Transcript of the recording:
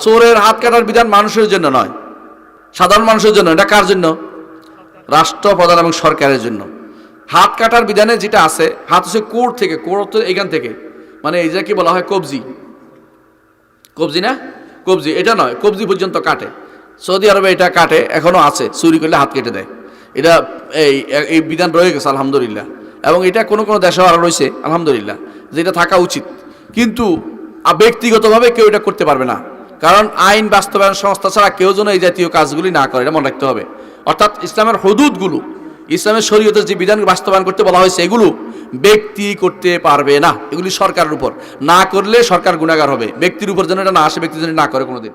চোরের হাত কাটার বিধানে মানুষের জন্য নয়, সাধারণ মানুষের জন্য, এটা কার জন্য? রাষ্ট্র প্রধান এবং সরকারের জন্য। হাত কাটার বিধানে যেটা আছে, হাত হচ্ছে কোর থেকে, কোর তো এখান থেকে। মানে এই কি বলা হয়, কবজি। কবজি না? কবজি, এটা নয়, কবজি পর্যন্ত কাটে। সৌদি আরবে এটা কাটে, এখনও আছে, চুরি করলে হাত কেটে দেয়। এটা এই এই বিধান রয়ে গেছে, আলহামদুলিল্লাহ। এবং এটা কোনো কোনো দেশে আরও রয়েছে, আলহামদুলিল্লাহ। যেটা থাকা উচিত। কিন্তু ব্যক্তিগতভাবে কেউ এটা করতে পারবে না। কারণ আইন বাস্তবায়ন সংস্থা ছাড়া কেউ যেন এই জাতীয় কাজগুলি না করে, এটা মনে রাখতে হবে। অর্থাৎ ইসলামের হদুদগুলো, ইসলামের শরীয়তের যে বিধান বাস্তবায়ন করতে বলা হয়েছে, এগুলো ব্যক্তি করতে পারবে না। এগুলি সরকারের উপর। না করলে সরকার গুণাগার হবে। ব্যক্তির উপর যেন এটা না আসে, ব্যক্তি যেন না করে কোনোদিন।